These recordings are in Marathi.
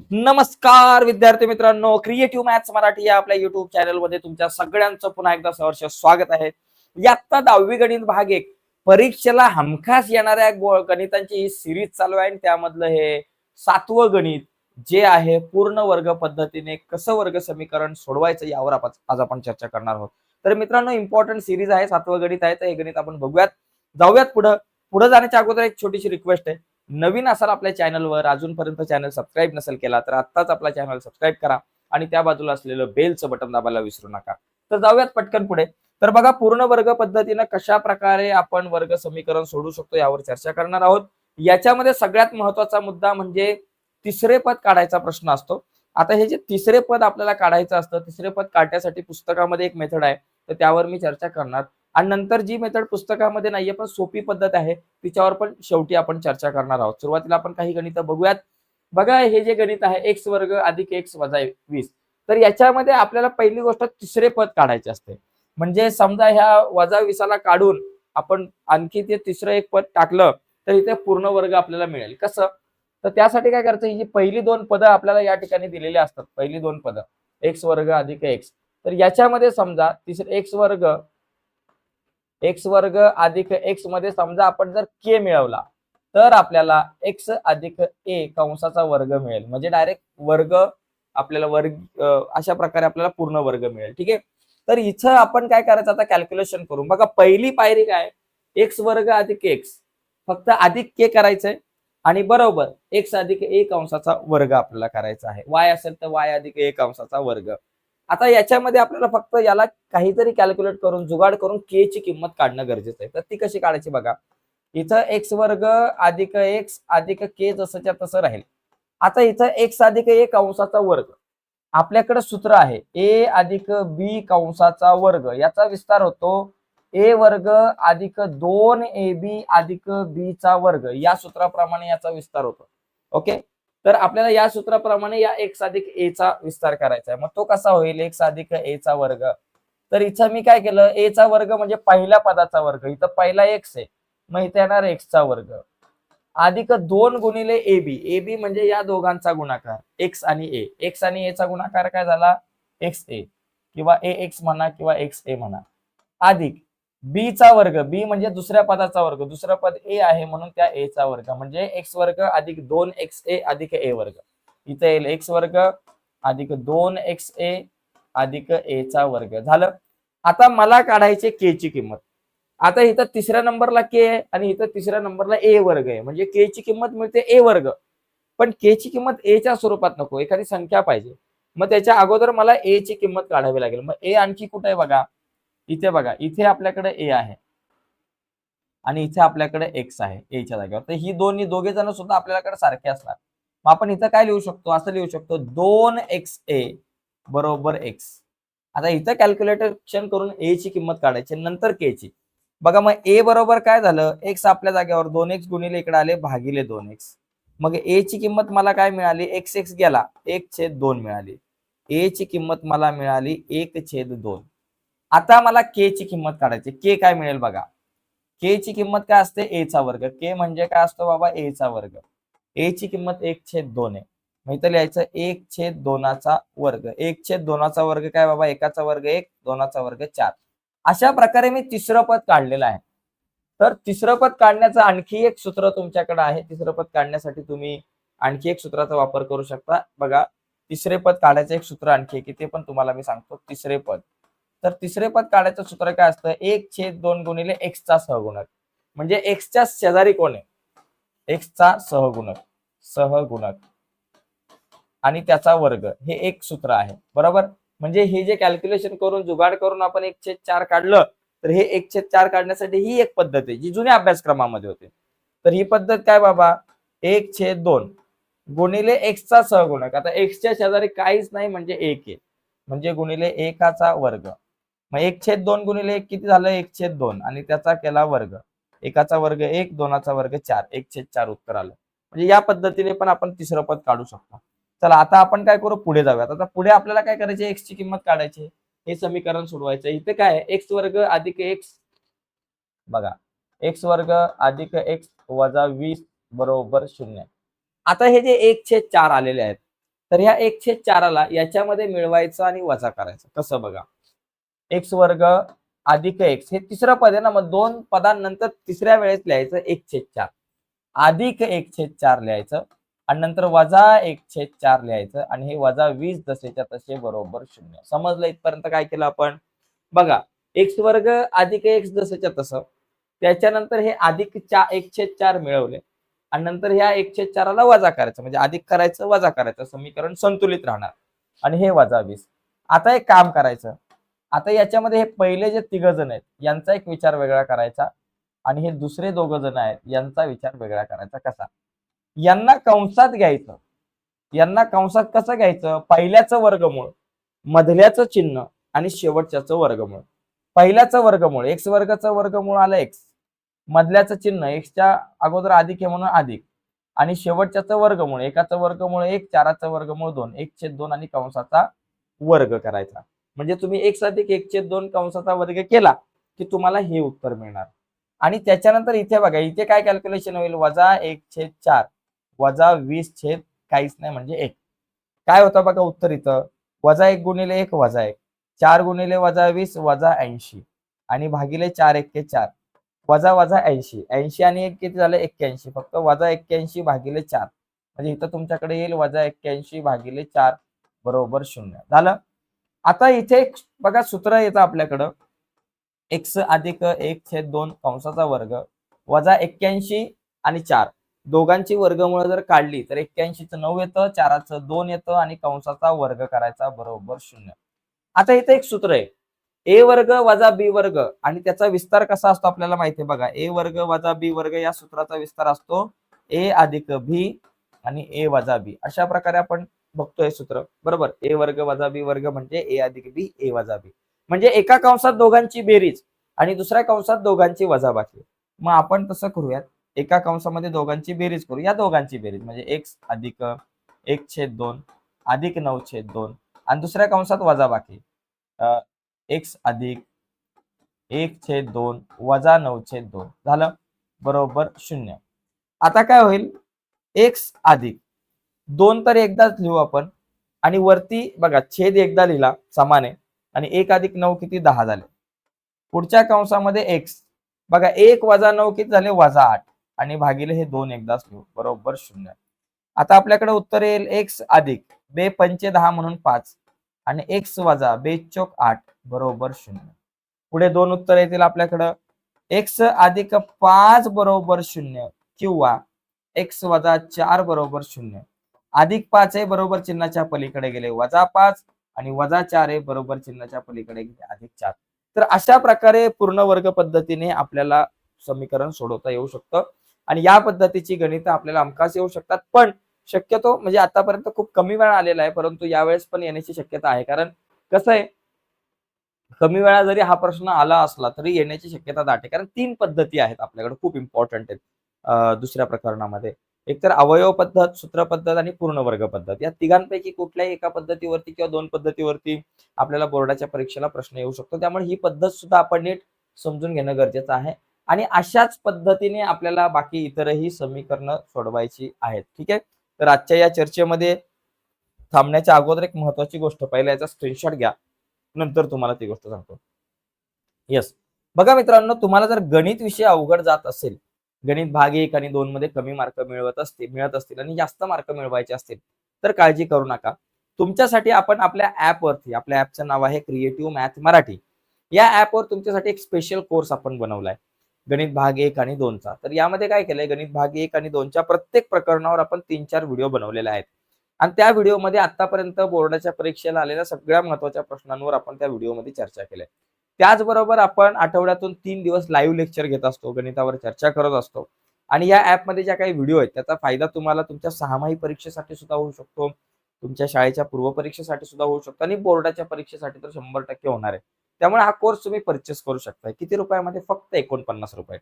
नमस्कार विद्यार्थी मित्रांनो. क्रिएटिव्ह मॅथ्स मराठी या आपल्या युट्यूब चॅनलमध्ये तुमच्या सगळ्यांचं पुन्हा एकदा सहर्ष स्वागत आहे. यात्ता दहावी गणित भाग एक. परीक्षेला हमखास येणाऱ्या गणितांची ही सिरीज चालू आहे आणि त्यामधलं हे सातवं गणित जे आहे पूर्ण वर्ग पद्धतीने कसं वर्ग समीकरण सोडवायचं यावर आपण आज आपण चर्चा करणार आहोत. तर मित्रांनो इम्पॉर्टंट सिरीज आहे सातवं गणित आहे तर हे गणित आपण बघूयात. जाऊयात पुढं. पुढे जाण्याच्या अगोदर एक छोटीशी रिक्वेस्ट आहे. नवीन असाल आपल्या चॅनलवर अजूनपर्यंत चॅनल सबस्क्राईब नसेल केला तर आत्ताच आपला चॅनल सबस्क्राईब करा आणि त्या बाजूला असलेलं बेलचं बटन दाबायला विसरू नका. तर जाऊयात पटकन पुढे. तर बघा पूर्ण वर्ग पद्धतीनं कशा प्रकारे आपण वर्ग समीकरण सोडू शकतो यावर चर्चा करणार आहोत. याच्यामध्ये सगळ्यात महत्त्वाचा मुद्दा म्हणजे तिसरे पद काढायचा प्रश्न असतो. आता हे जे तिसरे पद आपल्याला काढायचं असतं तिसरे पद काढण्यासाठी पुस्तकामध्ये एक मेथड आहे तर त्यावर मी चर्चा करणार. आणि नंतर जी मेथड पुस्तकामध्ये नाहीये पण सोपी पद्धत आहे तिच्यावर पण शेवटी आपण चर्चा करणार आहोत. सुरुवातीला आपण काही गणित बघूयात. बघा हे जे गणित आहे एक्स वर्ग अधिक एक्स वजा वीस. तर याच्यामध्ये आपल्याला पहिली गोष्ट तिसरे पद काढायचे असते. म्हणजे समजा ह्या वजा वीसाला काढून आपण आणखी ते तिसरं एक पद टाकलं तर इथे पूर्ण वर्ग आपल्याला मिळेल. कसं? तर त्यासाठी काय करायचं? ही जी पहिली दोन पदं आपल्याला या ठिकाणी दिलेली असतात पहिली दोन पदं एक्स वर्ग अधिक एक्स. तर याच्यामध्ये समजा तिसरे एक्स वर्ग एक्स वर्ग अधिक एक्समध्ये समजा आपण जर के मिळवला तर आपल्याला एक्स अधिक ए कंसाचा वर्ग मिळेल. म्हणजे डायरेक्ट वर्ग आपल्याला वर्ग अशा प्रकारे आपल्याला पूर्ण वर्ग मिळेल. ठीक आहे? तर इथं आपण काय करायचं आता कॅल्क्युलेशन करून. बघा पहिली पायरी काय? एक्स वर्ग अधिक एक्स. फक्त अधिक के करायचंय. आणि बरोबर एक्स अधिक ए कंसाचा वर्ग आपल्याला करायचा आहे. वाय असेल तर वाय अधिक ए कंसाचा वर्ग. आता याच्यामध्ये आपल्याला फक्त याला काहीतरी कॅल्क्युलेट करून जुगाड करून के ची किंमत काढणं गरजेचं आहे. तर ती कशी काढायची बघा. इथं एक्स वर्ग अधिक एक्स अधिक के जसंच्या तसं राहील. आता इथं एक्स अधिक ए कंसाचा वर्ग. आपल्याकडे सूत्र आहे ए अधिक बी कंसाचा वर्ग. याचा विस्तार होतो ए वर्ग अधिक दोन ए बी अधिक बी चा वर्ग. या सूत्राप्रमाणे याचा विस्तार होतो. ओके? तर आपल्याला या सूत्राप्रमाणे या एक्स अधिक ए चा विस्तार करायचा आहे. मग तो कसा होईल? एक्स अधिक ए चा वर्ग. तर इथं मी काय केलं? ए चा वर्ग म्हणजे पहिल्या पदाचा वर्ग. इथं पहिला एक्स आहे. मग इथे येणार एक्स चा वर्ग. अधिक दोन गुणिले ए बी ए बी म्हणजे या दोघांचा गुणाकार. एक्स आणि ए एक्स आणि ए चा गुणाकार काय झाला? एक्स ए किंवा ए एक्स म्हणा किंवा एक्स ए म्हणा. अधिक. बी चा वर्ग बी म्हणजे दुसऱ्या पदाचा वर्ग दुसरं पद ए आहे म्हणून त्या ए चा वर्ग म्हणजे एक्स वर्ग अधिक दोन एक्स ए अधिक ए वर्ग. इथं येईल एक्स वर्ग अधिक दोन एक्स ए अधिक ए चा वर्ग. झालं? आता मला काढायचे के ची किंमत. आता इथं तिसऱ्या नंबरला के आहे आणि इथं तिसऱ्या नंबरला ए वर्ग आहे. म्हणजे के ची किंमत मिळते ए वर्ग. पण के ची किंमत ए च्या स्वरूपात नको एखादी संख्या पाहिजे. मग त्याच्या अगोदर मला ए ची किंमत काढावी लागेल. मग ए आणखी कुठे आहे बघा? इथे बघा इथे आपल्याकडे ए आहे. आणि इथे आपल्याकडे एक्स आहे एच्या जागेवर. तर ही दोन्ही दोघे जण सुद्धा आपल्याकडे सारखे असणार. मग आपण इथं काय लिहू शकतो? असं लिहू शकतो दोन एक्स ए बरोबर एक्स आता इथं कॅल्क्युलेटेशन करून ए ची किंमत काढायची नंतर के ची. बघा मग ए बरोबर काय झालं? एक्स आपल्या जागेवर दोन एक्स गुणिले इकडे आले भागिले दोन एक्स मग ए ची किंमत मला काय मिळाली? एक्स एक्स गेला. एक छेद दोन मिळाली. ए ची किंमत मला मिळाली एक छेद दोन. आता मला के ची किंमत काढायची. के काय मिळेल बघा. के ची किंमत काय असते? ए चा वर्ग. के म्हणजे काय असतो बाबा? ए चा वर्ग. ए ची किंमत एक छेद दोन आहे. मग तर लिहायचं एक छेद दोनाचा वर्ग. एक छेद दोनाचा वर्ग काय बाबा? एकाचा वर्ग एक दोनाचा वर्ग चार. अशा प्रकारे मी तिसरं पद काढलेलं आहे. तर तिसरं पद काढण्याचं आणखी एक सूत्र तुमच्याकडे आहे. तिसरं पद काढण्यासाठी तुम्ही आणखी एक सूत्राचा वापर करू शकता. बघा तिसरे पद काढायचं एक सूत्र आणखी आहे की ते पण तुम्हाला मी सांगतो. तिसरे पद. तर तिसरे पद काढायचं सूत्र काय असतं? एक छेद दोन गुणिले एक्सचा सहगुणक. म्हणजे एक्सच्या शेजारी कोण आहे? एक्सचा सहगुणक. सहगुणक. आणि त्याचा वर्ग. हे एक सूत्र आहे. बरोबर? म्हणजे हे जे कॅल्क्युलेशन करून जुगाड करून आपण एक छेद चार काढलं तर हे एक छेद चार काढण्यासाठी ही एक पद्धत आहे जी जुन्या अभ्यासक्रमामध्ये होती. तर ही पद्धत काय बाबा? एक छेद दोन गुणिले एक्सचा सहगुणक. आता एक्सच्या शेजारी काहीच नाही म्हणजे एक आहे. म्हणजे गुणिले एकाचा वर्ग. मग एक छेद दोन गुणिले एक किती झालं? एक छेद दोन. आणि त्याचा केला वर्ग. एकाचा वर्ग एक दोनाचा वर्ग चार. एक छेद चार उत्तर आलं. म्हणजे या पद्धतीने पण आपण तिसरं पद काढू शकतो. चला आता आपण काय करू? पुढे जाऊयात. आता पुढे आपल्याला काय करायचे? एक्स ची किंमत काढायची. हे समीकरण सोडवायचं. इथे काय एक्स वर्ग अधिक एक्स बघा. एक्स वर्ग अधिक एक्स वजा वीस बरोबर शून्य. आता हे जे एक छेद चार आलेले आहेत तर ह्या एक छेद चाराला याच्यामध्ये मिळवायचं आणि वजा करायचं. कसं बघा? एक्स वर्ग अधिक एक्स हे तिसरं पद आहे ना मग दोन पदांनंतर तिसऱ्या वेळेस लिहायचं एक छेद चार. अधिक एक छेद चार लिहायचं आणि नंतर वजा एक छेद चार लिहायचं आणि हे वजा वीस जसेच्या तसे बरोबर शून्य. समजलं इथपर्यंत काय केलं आपण? बघा एक्स वर्ग अधिक एक्स जसंच्या तसं. त्याच्यानंतर हे अधिक चा एक छेद चार मिळवले. आणि नंतर ह्या एक छेद चाराला वजा करायचं. म्हणजे अधिक करायचं वजा करायचं. समीकरण संतुलित राहणार. आणि हे वजा वीस. आता एक काम करायचं. आता याच्यामध्ये हे पहिले जे तिघ जण आहेत यांचा एक विचार वेगळा करायचा आणि हे दुसरे दोघ जण आहेत यांचा विचार वेगळा करायचा कसा? यांना कंसात घ्यायचं. यांना कंसात कसं घ्यायचं? पहिल्याचं वर्गमूळ मधल्याचं चिन्ह आणि शेवटच्याचं वर्गमूळ. पहिल्याचं वर्गमूळ एक्स वर्गाचं वर्गमूळ आलं एक्स मधल्याचं चिन्ह एक्सच्या अगोदर अधिक आहे म्हणून अधिक आणि शेवटच्याचं वर्गमूळ एकाचं वर्गमूळ एक चाराचं वर्गमूळ दोन. एक छेद दोन आणि कंसाचा वर्ग करायचा. म्हणजे तुम्ही एक अधिक एक छेद दोन कंसाचा वर्ग केला की तुम्हाला हे उत्तर मिळणार. आणि त्याच्यानंतर इथे बघा इथे काय कॅल्क्युलेशन होईल? वजा एक छेद चार वजा वीस छेद काहीच नाही म्हणजे एक. काय होतं बघा उत्तर इथं? वजा एक गुणिले एक वजा एक. चार गुणिले वजा वीस वजा ऐंशी. आणि भागिले चार एक्के चार. वजा वजा ऐंशी. ऐंशी आणि एक किती झालं? एक्क्याऐंशी. फक्त वजा एक्क्याऐंशी भागिले चार. म्हणजे इथं तुमच्याकडे येईल वजा एक्क्याऐंशी भागिले चार बरोबर शून्य. झालं? आता इथे एक बघा सूत्र येतं आपल्याकडं. एक्स अधिक एक छेद दोन कंसाचा वर्ग वजा एक्क्याऐंशी आणि चार. दोघांची वर्गमुळे जर काढली तर एक्क्याऐंशीचं नऊ येतं चाराचं दोन येतं आणि कंसाचा वर्ग करायचा बरोबर शून्य. आता इथे एक सूत्र आहे. ए वर्ग वजा बी वर्ग आणि त्याचा विस्तार कसा असतो आपल्याला माहिती आहे बघा. ए वर्ग वजा बी वर्ग या सूत्राचा विस्तार असतो. ए अधिक बी आणि ए वजा बी. अशा प्रकारे आपण बघतोय सूत्र. बरोबर? ए वर्ग वजा बी वर्ग म्हणजे ए अधिक बी ए वजा बी. म्हणजे एका कंसात दोघांची बेरीज आणि दुसऱ्या कंसात दोघांची वजाबाकी. मग आपण तसं करूयात. एका कंसामध्ये दोघांची बेरीज करू. या दोघांची बेरीज म्हणजे एक्स अधिक एक छेद दोन अधिक नऊ छेद दोन आणि दुसऱ्या कंसात वजाबाकी. एक्स अधिक एक छेद दोन वजा नऊ छेद दोन. झालं? बरोबर शून्य. आता काय होईल? एक्स अधिक दोन तर एकदाच लिहू आपण. आणि वरती बघा छेद एकदा लिहिला समान आहे. आणि एक अधिक नऊ किती? दहा झाले. पुढच्या कंसामध्ये एक्स बघा एक वजा नऊ किती झाले? वजा आठ. आणि भागिले हे दोन एकदाच लिहू. बरोबर शून्य. आता आपल्याकडे उत्तर येईल एक्स अधिक बे पंचे दहा म्हणून पाच. आणि एक्स वजा बे चोक आठ. बरोबर शून्य. पुढे दोन उत्तर येतील आपल्याकडं. एक्स अधिक पाच बरोबर शून्य. किंवा एक्स वजा चार बरोबर शून्य. अधिक पाच आहे बरोबर चिन्हाच्या पलीकडे गेले वजा पाच आणि वजा चार आहे बरोबर चिन्हाच्या पलीकडे गेले अधिक चार. तर अशा प्रकारे पूर्ण वर्ग पद्धतीने आपल्याला समीकरण सोडवता येऊ शकतं. आणि या पद्धतीची गणित आपल्याला हमखास येऊ शकतात. पण शक्यतो म्हणजे आतापर्यंत खूप कमी वेळा आलेला आहे परंतु यावेळेस पण येण्याची शक्यता आहे. कारण कसं आहे कमी वेळा जरी हा प्रश्न आला असला तरी येण्याची शक्यता दाटे कारण तीन पद्धती आहेत आपल्याकडे खूप इम्पॉर्टंट आहेत दुसऱ्या प्रकरणामध्ये. एकतर अवयव पद्धत सूत्र पद्धत आणि पूर्ण वर्ग पद्धत. या तिघांपैकी कुठल्याही एका पद्धतीवरती किंवा दोन पद्धतीवरती आपल्याला बोर्डाच्या परीक्षेला प्रश्न येऊ शकतो. त्यामुळे ही पद्धत सुद्धा आपण नीट समजून घेणं गरजेचं आहे. आणि अशाच पद्धतीने आपल्याला बाकी इतरही समीकरणं सोडवायची आहेत. ठीक आहे? तर आजच्या या चर्चेमध्ये थांबण्याच्या अगोदर एक महत्वाची गोष्ट पहिला याचा स्क्रीनशॉट घ्या. नंतर तुम्हाला ती गोष्ट सांगतो. येस बघा मित्रांनो तुम्हाला जर गणित विषय अवघड जात असेल गणित भाग एक आणि दोन मध्ये कमी मार्क मिळवत असतील मिळत असतील आणि जास्त मार्क मिळवायचे असतील तर काळजी करू नका. तुमच्यासाठी आपण आपल्या ऍपवरती आपल्या ऍपचं नाव आहे क्रिएटिव्ह मॅथ मराठी. या ऍपवर तुमच्यासाठी एक स्पेशल कोर्स आपण बनवलाय गणित भाग एक आणि दोनचा तर यामध्ये काय केलंय गणित भाग एक आणि दोनच्या प्रत्येक प्रकरणावर आपण तीन चार व्हिडिओ बनवलेले आहेत. आणि त्या व्हिडिओमध्ये आतापर्यंत बोर्डाच्या परीक्षेला आलेल्या सगळ्या महत्त्वाच्या प्रश्नांवर आपण त्या व्हिडिओमध्ये चर्चा केल्या. त्याचबरोबर आपण आठवड्यातून तीन दिवस लाईव्ह लेक्चर घेत असतो गणितावर चर्चा करत असतो. आणि या ऍपमध्ये ज्या काही व्हिडिओ आहेत त्याचा फायदा तुम्हाला तुमच्या सहामाही परीक्षेसाठी सुद्धा होऊ शकतो. तुमच्या शाळेच्या पूर्व परीक्षेसाठी सुद्धा होऊ शकतो आणि बोर्डाच्या परीक्षेसाठी तर शंभर टक्के होणार आहे. त्यामुळे हा कोर्स तुम्ही परचेस करू शकता किती रुपयामध्ये? फक्त एकोणपन्नास रुपये.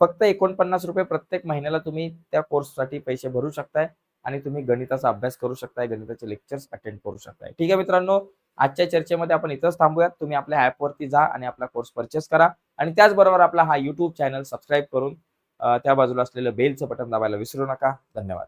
फक्त एकोणपन्नास रुपये प्रत्येक महिन्याला तुम्ही त्या कोर्ससाठी पैसे भरू शकताय आणि तुम्ही गणिताचा अभ्यास करू शकताय गणिताचे लेक्चर्स अटेंड करू शकताय. ठीक आहे मित्रांनो? आजच्या चर्चेमध्ये आपण इथंच थांबूयात. तुम्ही आपल्या ऍपवरती जा आणि आपला कोर्स परचेस करा. आणि त्याचबरोबर आपला हा युट्यूब चॅनल सबस्क्राईब करून त्या बाजूला असलेलं बेलचं बटन दाबायला विसरू नका. धन्यवाद.